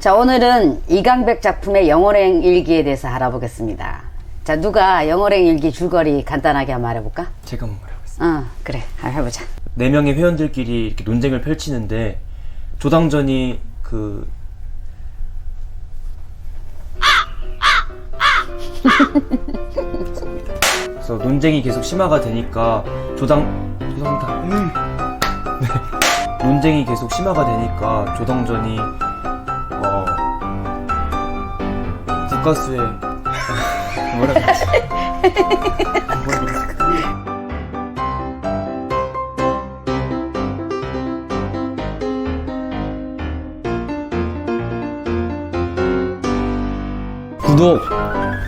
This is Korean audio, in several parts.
자, 오늘은 이강백 작품의 영어행 일기에 대해서 알아보겠습니다. 자, 누가 영어행 일기 줄거리 간단하게 한번 말해볼까? 제가 한번 말해보겠습니다. 어, 그래. 한번 해보자. 네 명의 회원들끼리 이렇게 논쟁을 펼치는데 조당전이 그 그래서 논쟁이 계속 심화가 되니까 조당 죄송합니다. 음. 네. 논쟁이 계속 심화가 되니까 조당전이 국가수에 뭐라 그러지? 구독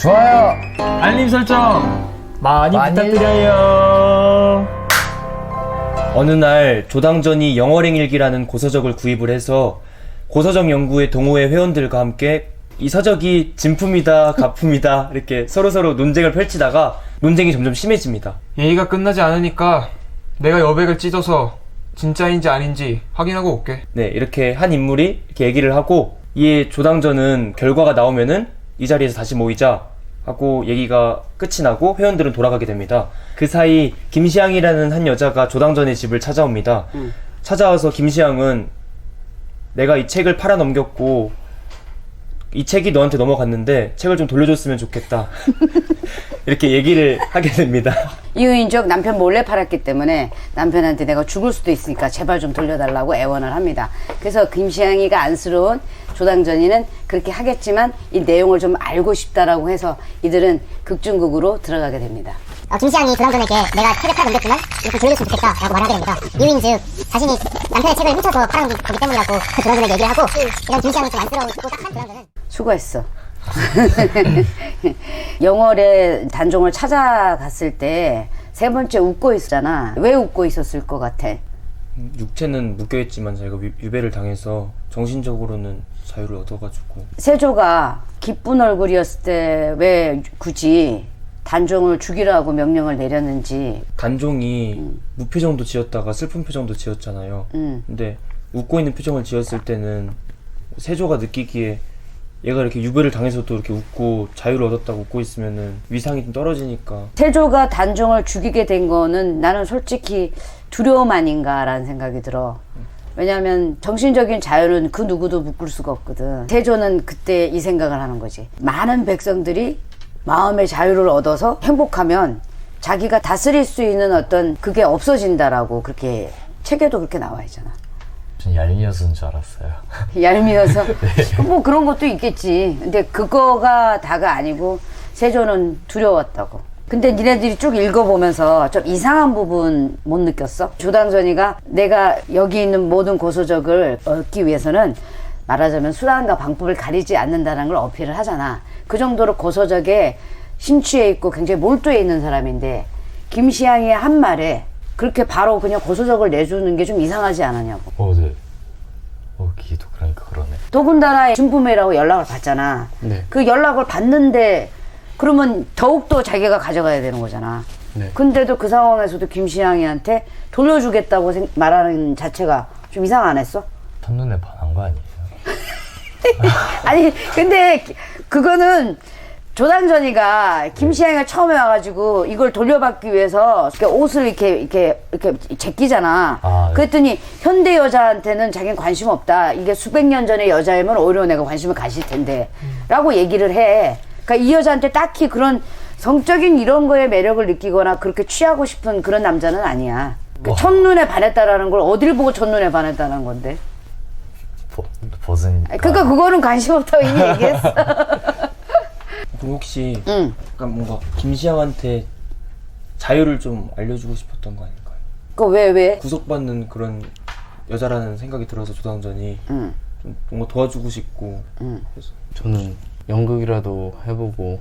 좋아요. 알림 설정 많이, 많이 부탁드려요. 어느 날 조당전이 영어랭 일기라는 고서적을 구입을 해서 고서적 연구의 동호회 회원들과 함께 이 서적이 진품이다 가품이다 이렇게 서로서로 논쟁을 펼치다가 논쟁이 점점 심해집니다. 얘기가 끝나지 않으니까 내가 여백을 찢어서 진짜인지 아닌지 확인하고 올게. 네 이렇게 한 인물이 이렇게 얘기를 하고 이 조당전은 결과가 나오면은 이 자리에서 다시 모이자 하고 얘기가 끝이 나고 회원들은 돌아가게 됩니다. 그 사이 김시향이라는 한 여자가 조당전의 집을 찾아옵니다. 찾아와서 김시향은 내가 이 책을 팔아 넘겼고 이 책이 너한테 넘어갔는데 책을 좀 돌려줬으면 좋겠다. 이렇게 얘기를 하게 됩니다. 이유인적 남편 몰래 팔았기 때문에 남편한테 내가 죽을 수도 있으니까 제발 좀 돌려달라고 애원을 합니다. 그래서 김시향이가 안쓰러운 조당전이는 그렇게 하겠지만 이 내용을 좀 알고 싶다라고 해서 이들은 극중극으로 들어가게 됩니다. 어, 김시향이 조당전에게 내가 책을 팔아 넘겼지만 이렇게 돌려줬으면 좋겠다라고 말하게 됩니다. 이유인즉 자신이 남편의 책을 훔쳐서 팔아넘기 때문이라고 그 조당전에게 얘기를 하고 이런 김시향이 좀 안쓰러우고 딱한 조당전은 수고했어. 영월의 단종을 찾아갔을 때 세 번째 웃고 있잖아. 왜 웃고 있었을 것 같아? 육체는 묶여있지만 자기가 유- 유배를 당해서 정신적으로는 자유를 얻어가지고 세조가 기쁜 얼굴이었을 때 왜 굳이 단종을 죽이라고 명령을 내렸는지 단종이 무표정도 지었다가 슬픈 표정도 지었잖아요. 음. 근데 웃고 있는 표정을 지었을 때는 세조가 느끼기에 얘가 이렇게 유배를 당해서도 이렇게 웃고 자유를 얻었다고 웃고 있으면은 위상이 좀 떨어지니까 세조가 단종을 죽이게 된 거는 나는 솔직히 두려움 아닌가라는 생각이 들어. 왜냐하면 정신적인 자유는 그 누구도 묶을 수가 없거든. 세조는 그때 이 생각을 하는 거지. 많은 백성들이 마음의 자유를 얻어서 행복하면 자기가 다스릴 수 있는 어떤 그게 없어진다라고 그렇게 책에도 그렇게 나와 있잖아. 전 얄미워서인 줄 알았어요. 얄미워서 뭐 그런 것도 있겠지. 근데 그거가 다가 아니고 세조는 두려웠다고. 근데 니네들이 쭉 읽어보면서 좀 이상한 부분 못 느꼈어? 조당전이가 내가 여기 있는 모든 고소적을 얻기 위해서는 말하자면 수단과 방법을 가리지 않는다는 걸 어필을 하잖아. 그 정도로 고소적에 심취해 있고 굉장히 몰두해 있는 사람인데 김시향의 한 말에 그렇게 바로 그냥 고소적을 내주는 게 좀 이상하지 않았냐고. 어, 네. 어, 기도 그러니까 그러네. 더군다나 준부매라고 연락을 받잖아. 네. 그 연락을 받는데 그러면 더욱더 자기가 가져가야 되는 거잖아. 네. 근데도 그 상황에서도 김시향이한테 돌려주겠다고 생- 말하는 자체가 좀 이상 안 했어? 첫눈에 반한 거 아니에요? 아니 근데 기- 그거는 조당전이가 김시향이가 처음에 와가지고 이걸 돌려받기 위해서 이렇게 옷을 이렇게 이렇게 이렇게 제끼잖아. 아, 네. 그랬더니 현대 여자한테는 자기는 관심 없다. 이게 수백 년 전의 여자이면 오히려 내가 관심을 가질 텐데.라고 얘기를 해. 그러니까 이 여자한테 딱히 그런 성적인 이런 거에 매력을 느끼거나 그렇게 취하고 싶은 그런 남자는 아니야. 그 와. 첫눈에 반했다라는 걸 어딜 보고 첫눈에 반했다는 건데. 버, 벗으니까. 아니, 그러니까 그거는 관심 없다고 이미 얘기했어. 혹시 응. 약간 뭔가 김시향한테 자유를 좀 알려주고 싶었던 거 아닐까요? 그 왜 왜? 구속받는 그런 여자라는 생각이 들어서 조당전이 응. 좀 뭔가 도와주고 싶고 그래서 저는 연극이라도 해보고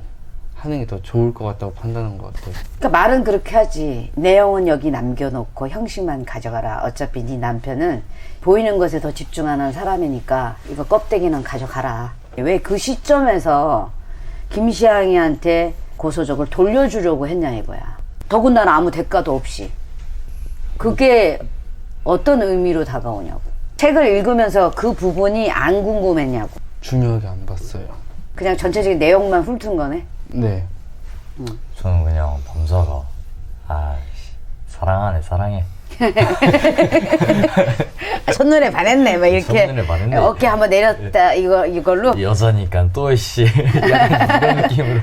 하는 게 더 좋을 것 같다고 판단한 것 같아요. 그러니까 말은 그렇게 하지. 내용은 여기 남겨놓고 형식만 가져가라. 어차피 네 남편은 보이는 것에 더 집중하는 사람이니까 이거 껍데기는 가져가라. 왜 그 시점에서 김시향이한테 고소적을 돌려주려고 했냐 이거야. 더군다나 아무 대가도 없이. 그게 어떤 의미로 다가오냐고. 책을 읽으면서 그 부분이 안 궁금했냐고. 중요하게 안 봤어요. 그냥 전체적인 내용만 훑은 거네. 네. 저는 그냥 범사가 아 사랑하네 사랑해. 아, 첫눈에 반했네. 막 이렇게 첫눈에 반했네. 어깨 한번 내렸다 이거 이걸로. 여자니까 또씨 이런 느낌으로.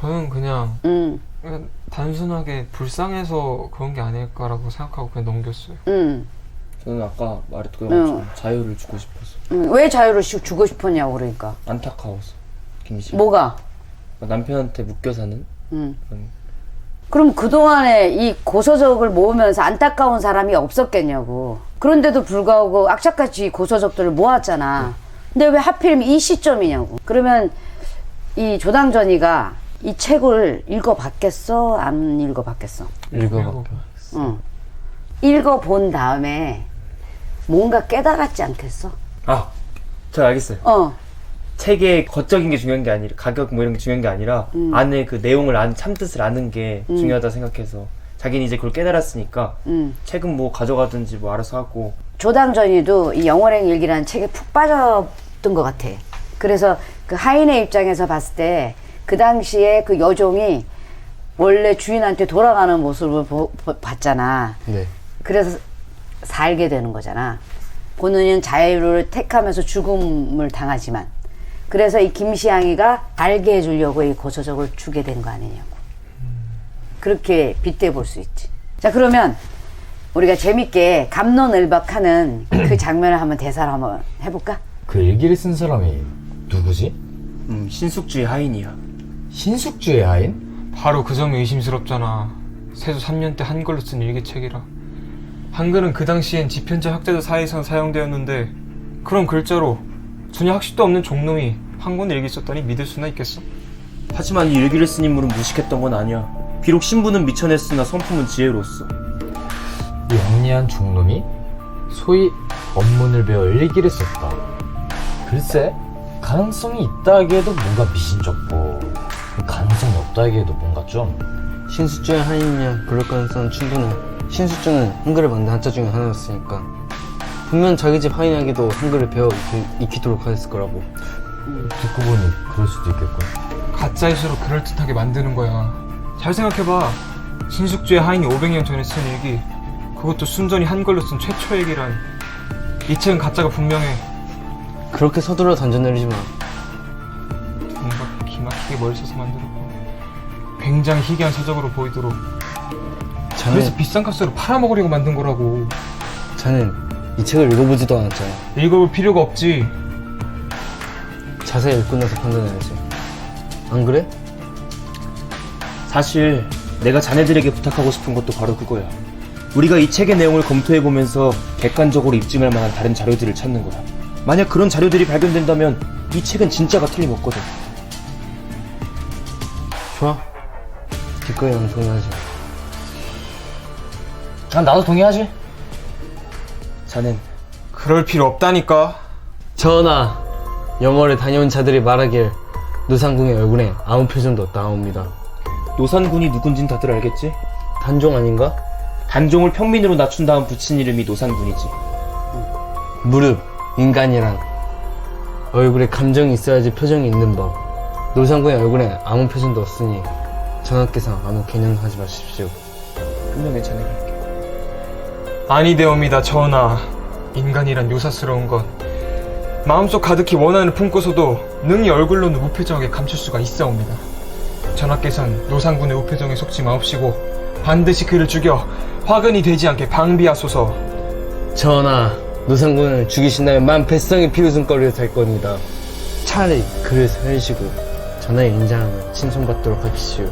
저는 그냥 음, 그냥 단순하게 불쌍해서 그런 게 아닐까라고 생각하고 그냥 넘겼어요. 음, 저는 아까 말했던 응. 것처럼 자유를 주고 싶어서 음. 왜 자유를 주- 주고 싶었냐고 그러니까. 안타까워서 김씨 뭐가? 남편한테 묶여 사는 음. 그런 그럼 그동안에 이 고서적을 모으면서 안타까운 사람이 없었겠냐고. 그런데도 불구하고 악착같이 이 고서적들을 모았잖아. 근데 왜 하필이면 이 시점이냐고. 그러면 이 조당전이가 이 책을 읽어봤겠어? 안 읽어봤겠어? 읽어봐. 응. 읽어본 다음에 뭔가 깨달았지 않겠어? 아, 저 알겠어요. 어. 책의 겉적인 게 중요한 게 아니라 가격 뭐 이런 게 중요한 게 아니라 음. 안에 그 내용을 안 참뜻을 아는 게 중요하다 생각해서 자기는 이제 그걸 깨달았으니까 음. 책은 뭐 가져가든지 뭐 알아서 하고 조당전이도 이 영월행 일기라는 책에 푹 빠졌던 것 같아. 그래서 그 하인의 입장에서 봤을 때 그 당시에 그 여종이 원래 주인한테 돌아가는 모습을 보- 보- 봤잖아. 네. 그래서 살게 되는 거잖아. 본인은 자유를 택하면서 죽음을 당하지만 그래서 이 김시양이가 알게 해주려고 이 고서적을 주게 된 거 아니냐고. 그렇게 빗대 볼 수 있지. 자 그러면 우리가 재밌게 감론을박하는 그 장면을 한번 대사를 한번 해볼까? 그 일기를 쓴 사람이 누구지? 음, 신숙주의 하인이야. 신숙주의 하인? 바로 그 점이 의심스럽잖아. 세조 3년 때 한글로 쓴 일기책이라. 한글은 그 당시엔 지편자 학자들 사이에서 사용되었는데 그런 글자로 전혀 학식도 없는 종놈이 한권 일기 썼다니 믿을 수나 있겠어? 하지만 이 일기를 쓴 인물은 무식했던 건 아니야. 비록 신분은 미천했으나 성품은 지혜로웠어. 이 영리한 중놈이 소위 업문을 배워 일기를 썼다. 글쎄, 가능성이 있다 하기에도 뭔가 미신쩍고 가능성이 없다 하기에도 뭔가 좀 신수주의 하인이면 그럴 가능성은 충분해. 신수주는 한글을 만든 한자 중에 하나였으니까. 분명 자기 집 하인에게도 한글을 배워 익히, 익히도록 하였을 거라고. 듣고 보니 그럴 수도 있겠군. 가짜일수록 그럴듯하게 만드는 거야. 잘 생각해봐. 신숙주의 하인이 500년 전에 쓴 일기. 그것도 순전히 한글로 쓴 최초 일기란. 이 책은 가짜가 분명해. 그렇게 서둘러 던져내리지 마. 뭔가 기막히게 머리 써서 만들었고. 굉장히 희귀한 서적으로 보이도록. 자넨, 그래서 비싼 값으로 팔아먹으려고 만든 거라고. 자넨 이 책을 읽어보지도 않았잖아. 읽어볼 필요가 없지. 자세히 읽고 나서 판단해야지. 안 그래? 사실 내가 자네들에게 부탁하고 싶은 것도 바로 그거야. 우리가 이 책의 내용을 검토해보면서 객관적으로 입증할 만한 다른 자료들을 찾는 거야. 만약 그런 자료들이 발견된다면 이 책은 진짜가 틀림없거든. 좋아. 기꺼이 난 동의하지. 아, 나도 동의하지. 자넨 그럴 필요 없다니까. 전하, 영월에 다녀온 자들이 말하길 노상궁의 얼굴에 아무 표정도 없다옵니다. 노산군이 누군진 다들 알겠지? 단종 아닌가? 단종을 평민으로 낮춘 다음 붙인 이름이 노산군이지. 무릎, 인간이란 얼굴에 감정이 있어야지 표정이 있는 법. 노상궁의 얼굴에 아무 표정도 없으니 전하께서 아무 개념 하지 마십시오. 분명히 자네가 할게. 아니되옵니다, 전하. 인간이란 요사스러운 것. 마음속 가득히 원한을 품고서도 능히 얼굴로는 무표정하게 감출 수가 있사옵니다. 전하께서는 노상군의 우표정에 속지 마옵시고 반드시 그를 죽여 화근이 되지 않게 방비하소서. 전하, 노상궁을 죽이신다면 만 뱃성의 피웃음거리가 될 겁니다. 차라리 그를 살리시고 전하의 인장을 칭송받도록 하십시오.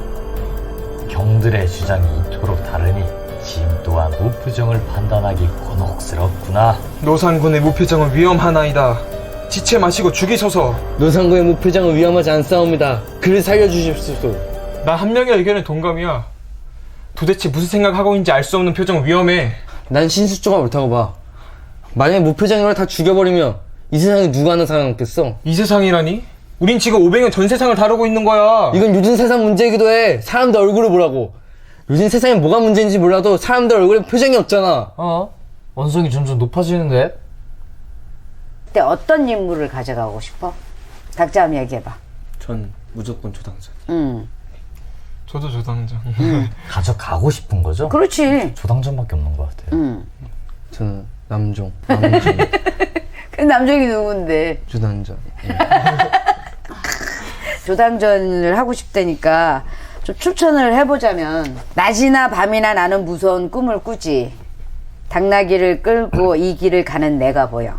경들의 주장이 이토록 다르니 지금 또한 무표정을 판단하기 곤혹스럽구나. 노상군의 무표정은 위험하나이다. 지체 마시고 죽이소서. 노상궁의 무표정은 위험하지 않사옵니다. 그를 살려주십시오. 나 한 명의 의견에 동감이야. 도대체 무슨 생각하고 있는지 알 수 없는 표정은 위험해. 난 신수조가 옳다고 봐. 만약에 무표정이라 다 죽여버리면 이 세상에 누가 하나 살아남겠어? 이 세상이라니? 우린 지금 500년 전 세상을 다루고 있는 거야. 이건 요즘 세상 문제이기도 해. 사람들 얼굴을 보라고. 요즘 세상에 뭐가 문제인지 몰라도 사람들 얼굴에 표정이 없잖아. 어? 원성이 점점 높아지는데? 그때 어떤 인물을 가져가고 싶어? 각자 한번 얘기해봐. 전 무조건 조당전. 음, 저도 조당장. 가져가고 싶은 거죠? 그렇지. 조당전밖에 없는 것 같아요. 음. 저는 남종, 남종, 그 남정이 누군데? 주단전. 예. 조당전을 하고 싶다니까 좀 추천을 해보자면 낮이나 밤이나 나는 무서운 꿈을 꾸지. 당나귀를 끌고 이 길을 가는 내가 보여.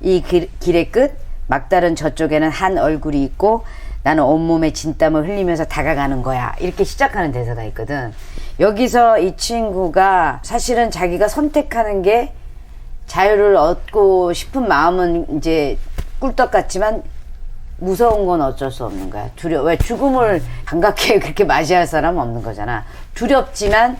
이 길, 길의 끝 막다른 저쪽에는 한 얼굴이 있고 나는 온몸에 진땀을 흘리면서 다가가는 거야. 이렇게 시작하는 대사가 있거든. 여기서 이 친구가 사실은 자기가 선택하는 게 자유를 얻고 싶은 마음은 이제 꿀떡 같지만 무서운 건 어쩔 수 없는 거야. 두려. 왜 죽음을 반갑게 그렇게 맞이할 사람은 없는 거잖아. 두렵지만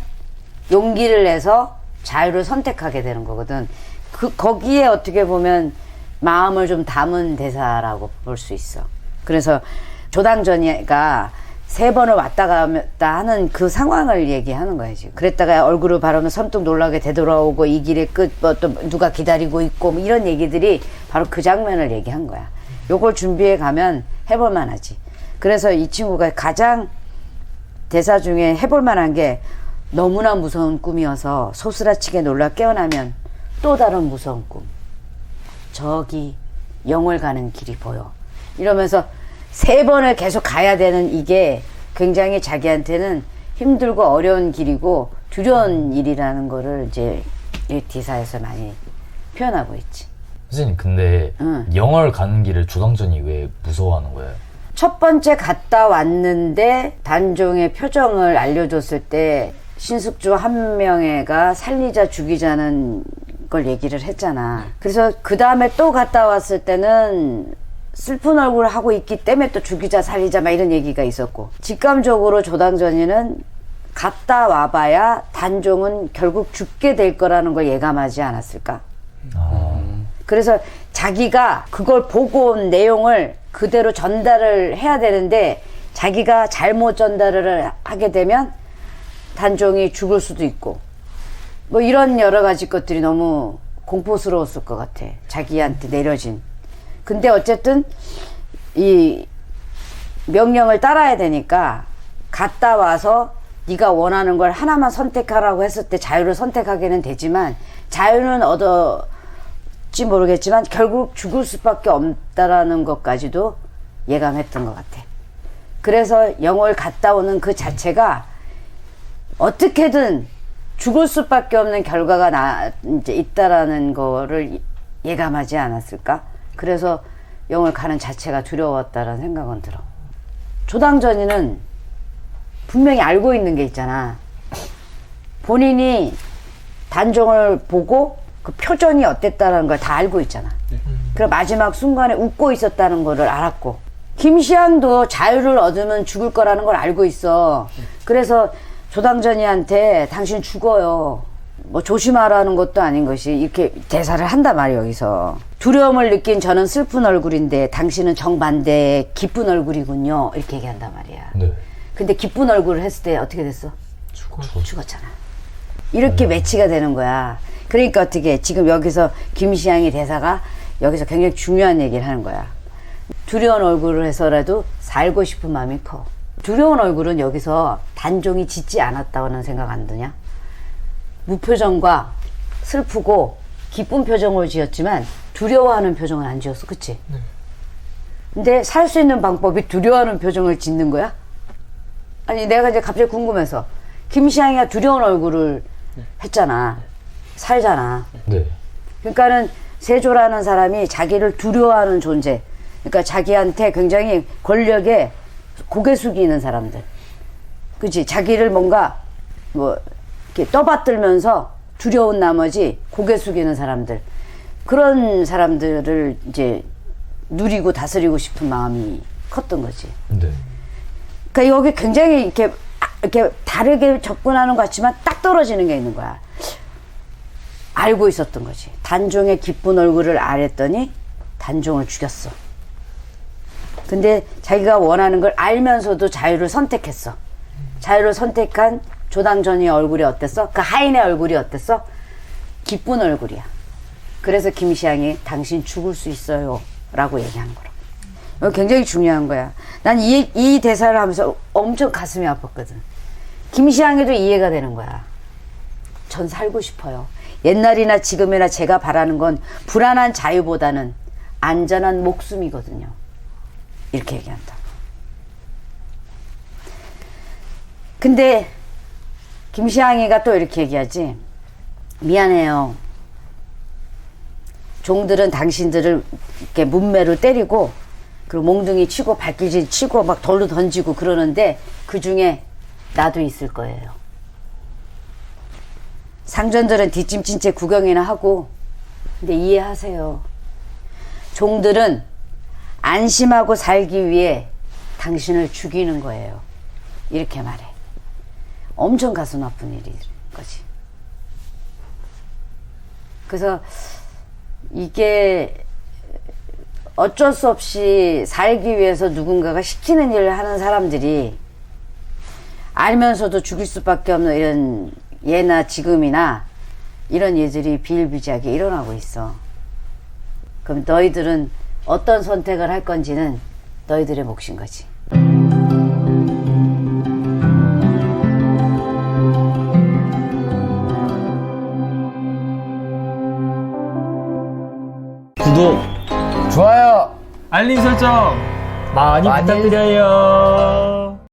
용기를 내서 자유를 선택하게 되는 거거든. 그 거기에 어떻게 보면 마음을 좀 담은 대사라고 볼 수 있어. 그래서 조당전이가 세 번을 왔다 갔다 하는 그 상황을 얘기하는 거야 지금. 그랬다가 얼굴을 바르면 선뜻 놀라게 되돌아오고 이 길의 끝 뭐 또 누가 기다리고 있고 뭐 이런 얘기들이 바로 그 장면을 얘기한 거야. 요걸 준비해 가면 해볼 만하지. 그래서 이 친구가 가장 대사 중에 해볼 만한 게 너무나 무서운 꿈이어서 소스라치게 놀라 깨어나면 또 다른 무서운 꿈. 저기 영월 가는 길이 보여. 이러면서 세 번을 계속 가야 되는 이게 굉장히 자기한테는 힘들고 어려운 길이고 두려운 일이라는 거를 이제 이 기사에서 많이 표현하고 있지. 선생님 근데 응. 영월 가는 길을 조당전이 왜 무서워하는 거예요? 첫 번째 갔다 왔는데 단종의 표정을 알려줬을 때 신숙주 한 명애가 살리자 죽이자는 걸 얘기를 했잖아. 그래서 그 다음에 또 갔다 왔을 때는 슬픈 얼굴을 하고 있기 때문에 또 죽이자 살리자 막 이런 얘기가 있었고 직감적으로 조당전이는 갔다 와봐야 단종은 결국 죽게 될 거라는 걸 예감하지 않았을까? 그래서 자기가 그걸 보고 온 내용을 그대로 전달을 해야 되는데 자기가 잘못 전달을 하게 되면 단종이 죽을 수도 있고 뭐 이런 여러 가지 것들이 너무 공포스러웠을 것 같아. 자기한테 내려진. 근데 어쨌든 이 명령을 따라야 되니까 갔다 와서 네가 원하는 걸 하나만 선택하라고 했을 때 자유를 선택하게는 되지만 자유는 얻 었지 모르겠지만 결국 죽을 수밖에 없다라는 것까지도 예감했던 것 같아. 그래서 영월 갔다 오는 그 자체가 어떻게든 죽을 수밖에 없는 결과가 나 이제 있다라는 거를 예감하지 않았을까? 그래서 영월 가는 자체가 두려웠다라는 생각은 들어. 조당전이는 분명히 알고 있는 게 있잖아. 본인이 단종을 보고 그 표정이 어땠다는 걸 다 알고 있잖아. 그래 마지막 순간에 웃고 있었다는 거를 알았고 김시향도 자유를 얻으면 죽을 거라는 걸 알고 있어. 그래서 조당전이한테 당신 죽어요. 뭐 조심하라는 것도 아닌 것이 이렇게 대사를 한단 말이야 여기서 두려움을 느낀 저는 슬픈 얼굴인데 당신은 정반대 기쁜 얼굴이군요 이렇게 얘기한단 말이야 네. 근데 기쁜 얼굴을 했을 때 어떻게 됐어? 죽어. 죽었잖아. 이렇게 매치가 되는 거야. 그러니까 어떻게 지금 여기서 김시향의 대사가 여기서 굉장히 중요한 얘기를 하는 거야. 두려운 얼굴을 해서라도 살고 싶은 마음이 커. 두려운 얼굴은 여기서 단종이 짓지 않았다고는 생각 안 드냐? 무표정과 슬프고 기쁜 표정을 지었지만 두려워하는 표정은 안 지었어. 그치? 근데 살 수 있는 방법이 두려워하는 표정을 짓는 거야? 아니 내가 이제 갑자기 궁금해서 김시향이가 두려운 얼굴을 했잖아 살잖아 네. 그러니까는 세조라는 사람이 자기를 두려워하는 존재 그러니까 자기한테 굉장히 권력에 고개 숙이는 사람들 그치 자기를 뭔가 뭐 이렇게 떠받들면서 두려운 나머지 고개 숙이는 사람들 그런 사람들을 이제 누리고 다스리고 싶은 마음이 컸던 거지 네. 그러니까 여기 굉장히 이렇게 아, 이렇게 다르게 접근하는 것 같지만 딱 떨어지는 게 있는 거야. 알고 있었던 거지. 단종의 기쁜 얼굴을 알았더니 단종을 죽였어. 근데 자기가 원하는 걸 알면서도 자유를 선택했어. 자유를 선택한 조당전의 얼굴이 어땠어? 그 하인의 얼굴이 어땠어? 기쁜 얼굴이야. 그래서 김시향이 당신 죽을 수 있어요. 라고 얘기하는 거라고. 이거 굉장히 중요한 거야. 난 이, 이 대사를 하면서 엄청 가슴이 아팠거든. 김시향에도 이해가 되는 거야. 전 살고 싶어요. 옛날이나 지금이나 제가 바라는 건 불안한 자유보다는 안전한 목숨이거든요. 이렇게 얘기한다. 근데 김시향이가 또 이렇게 얘기하지. 미안해요. 종들은 당신들을 이렇게 문매로 때리고 그리고 몽둥이 치고 발길질 치고 막 돌로 던지고 그러는데 그 중에 나도 있을 거예요. 상전들은 뒷짐진 채 구경이나 하고 근데 이해하세요. 종들은 안심하고 살기 위해 당신을 죽이는 거예요. 이렇게 말해. 엄청 가슴 아픈 일인 거지. 그래서 이게 어쩔 수 없이 살기 위해서 누군가가 시키는 일을 하는 사람들이 알면서도 죽일 수밖에 없는 이런 예나 지금이나 이런 예들이 비일비재하게 일어나고 있어. 그럼 너희들은 어떤 선택을 할 건지는 너희들의 몫인 거지. 구독, 좋아요. 알림 설정 많이 많이 부탁드려요.